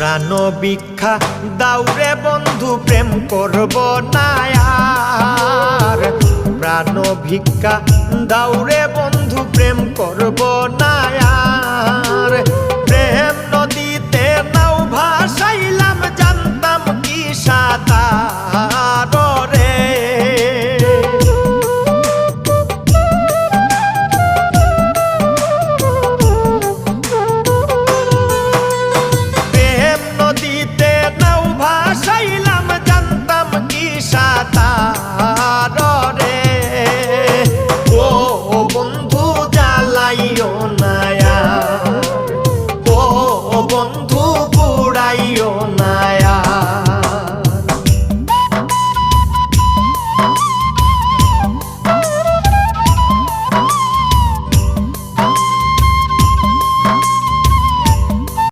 প্রাণ ভিক্ষা দাউরে বন্ধু প্রেম করব নায়ার প্রাণ ভিক্ষা দাউরে বন্ধু প্রেম